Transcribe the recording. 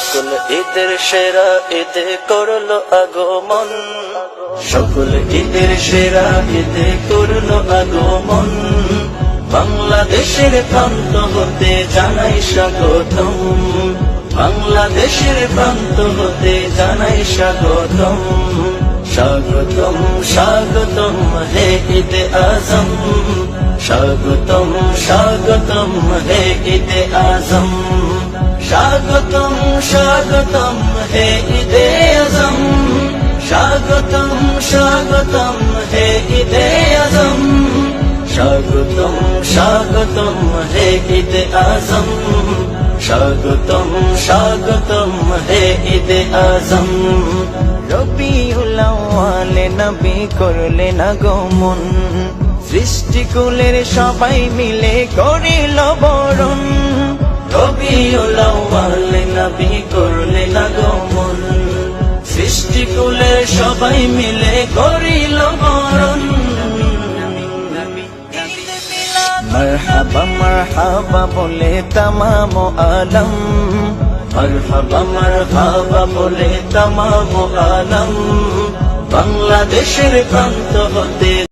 সকল ঈদের সেরা ঈদে করল আগমন। সকল ঈদের সেরা ঈদে করল আগমন। বাংলাদেশের প্রান্ত হতে জানাই স্বাগতম। বাংলাদেশের প্রান্ত হতে জানাই স্বাগতম। স্বাগতম স্বাগতম হে ঈদে আজম। স্বাগতম স্বাগতম হে ঈদে আজম। স্বাগতম স্বাগতম হে ঈদে আজম স্বাগতম স্বাগতম হে ঈদে আজম স্বাগতম স্বাগতম হে ঈদে আজম স্বাগতম স্বাগতম হে ঈদে আজম রবিউল আউয়ালে, নবী করলেন আগমন সৃষ্টিকুলের সবাই মিলে করিল বরণ। রবিউল আউয়ালে নবী করলেন আগমন সৃষ্টিকুলের সবাই মিলে করিল মারহাবা বলে তামাম আলম। মারহাবা মারহাবা বলে আলম। বাংলাদেশের প্রান্ত হতে